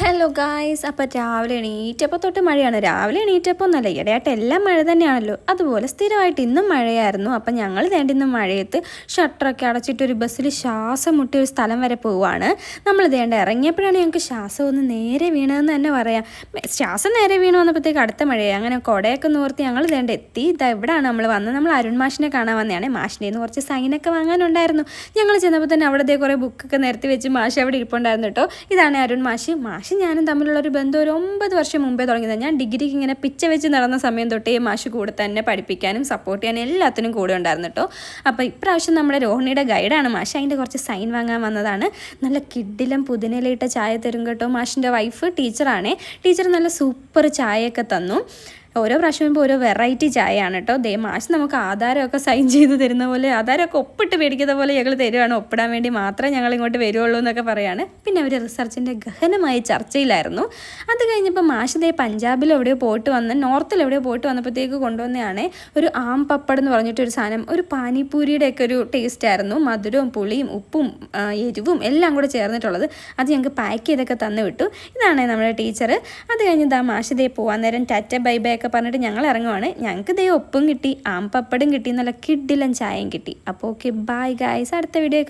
Hello guys അപ്പോൾ രാവിലെ എണീറ്റപ്പോൾ തൊട്ട് മഴയാണ്. രാവിലെ എണീറ്റപ്പോൾ ഒന്നല്ല ഇടയായിട്ട് എല്ലാം മഴ തന്നെയാണല്ലോ. അതുപോലെ സ്ഥിരമായിട്ട് ഇന്നും മഴയായിരുന്നു. അപ്പം ഞങ്ങൾ വേണ്ടി ഇന്ന് മഴയത്ത് ഷട്ടറൊക്കെ അടച്ചിട്ട് ഒരു ബസ്സിൽ ശ്വാസം മുട്ടി ഒരു സ്ഥലം വരെ പോവുകയാണ്. നമ്മൾ തേണ്ട ഇറങ്ങിയപ്പോഴാണ് ഞങ്ങൾക്ക് ശ്വാസം ഒന്ന് നേരെ വീണതെന്ന് തന്നെ പറയാം. ശ്വാസം നേരെ വീണ് വന്നപ്പോഴത്തേക്ക് അടുത്ത മഴയായി അങ്ങനെ കുടയൊക്കെ നോർത്തി ഞങ്ങൾ തേണ്ട എത്തി. ഇതാ എവിടെയാണ് നമ്മൾ വന്നത്. നമ്മൾ അരുൺ മാഷിനെ കാണാൻ വന്നതാണ്. മാഷിന്റെ നിന്ന് കുറച്ച് സൈനൊക്കെ വാങ്ങാനുണ്ടായിരുന്നു. ഞങ്ങൾ ചെന്നപ്പോൾ തന്നെ അവിടെ കുറേ ബുക്കൊക്കെ നിരത്തി വെച്ച് മാഷ് അവിടെ ഇരിപ്പുണ്ടായിരുന്നു കേട്ടോ. ഇതാണ് അരുൺ മാഷ്. മാഷ് ഞാനും തമ്മിലുള്ള ഒരു ബന്ധം ഒരു ഒമ്പത് വർഷം മുമ്പേ തുടങ്ങിയത്. ഞാൻ ഡിഗ്രിക്ക് ഇങ്ങനെ പിച്ച വെച്ച് നടന്ന സമയം തൊട്ടേ മാഷ് കൂടെ തന്നെ പഠിപ്പിക്കാനും സപ്പോർട്ട് ചെയ്യാനും എല്ലാത്തിനും കൂടെ ഉണ്ടായിരുന്നു കേട്ടോ അപ്പോൾ ഇപ്രാവശ്യം നമ്മുടെ രോഹിണിയുടെ ഗൈഡാണ് മാഷ്. അതിന്റെ കുറച്ച് സൈൻ വാങ്ങാൻ വന്നതാണ്. നല്ല കിഡിലും പുതിനയിലിട്ട ചായ തരും കേട്ടോ മാഷിന്റെ വൈഫ് ടീച്ചറാണേ ടീച്ചർ നല്ല സൂപ്പർ ചായയൊക്കെ തന്നു. ഓരോ പ്രാവശ്യം വരുമ്പോൾ ഓരോ വെറൈറ്റി ചായയാണ് കേട്ടോ ദേ മാഷ് നമുക്ക് ആധാരമൊക്കെ സൈൻ ചെയ്ത് തരുന്ന പോലെ ആധാരമൊക്കെ ഒപ്പിട്ട് മേടിക്കുന്ന പോലെ ഞങ്ങൾ തരുവാണ്. ഒപ്പിടാൻ വേണ്ടി മാത്രമേ ഞങ്ങൾ ഇങ്ങോട്ട് വരുവുള്ളൂ എന്നൊക്കെ പറയാണ്. പിന്നെ അവർ റിസർച്ചിന്റെ ഗഹനമായ ചർച്ചയിലായിരുന്നു. അത് കഴിഞ്ഞപ്പോൾ മാഷ് ദേ പഞ്ചാബിൽ എവിടെയോ പോയിട്ട് വന്ന് നോർത്തിൽ എവിടെയോ പോയിട്ട് വന്നപ്പോഴത്തേക്ക് കൊണ്ടുവന്നതാണ് ഒരു ആം പപ്പട് എന്ന് പറഞ്ഞിട്ടൊരു സാധനം. ഒരു പാനിപൂരിയുടെ ഒക്കെ ഒരു ടേസ്റ്റ് ആയിരുന്നു. മധുരവും പുളിയും ഉപ്പും എരിവും എല്ലാം കൂടെ ചേർന്നിട്ടുള്ളത് അത് ഞങ്ങൾക്ക് പാക്ക് ചെയ്തൊക്കെ തന്നു വിട്ടു. ഇതാണ് നമ്മുടെ ടീച്ചർ അത് കഴിഞ്ഞ് ദാ ദേ പോവാൻ നേരം ടാറ്റ ബൈ ബൈ ഒക്കെ പറഞ്ഞിട്ട് ഞങ്ങൾ ഇറങ്ങുവാണ് ഞങ്ങൾക്ക് ദൈവം ഒപ്പും കിട്ടി ആം പപ്പടും കിട്ടി നല്ല കിഡിലും ചായയും കിട്ടി. അപ്പോൾ ഓക്കെ ബൈ ഗായ്സ് അടുത്ത വീഡിയോ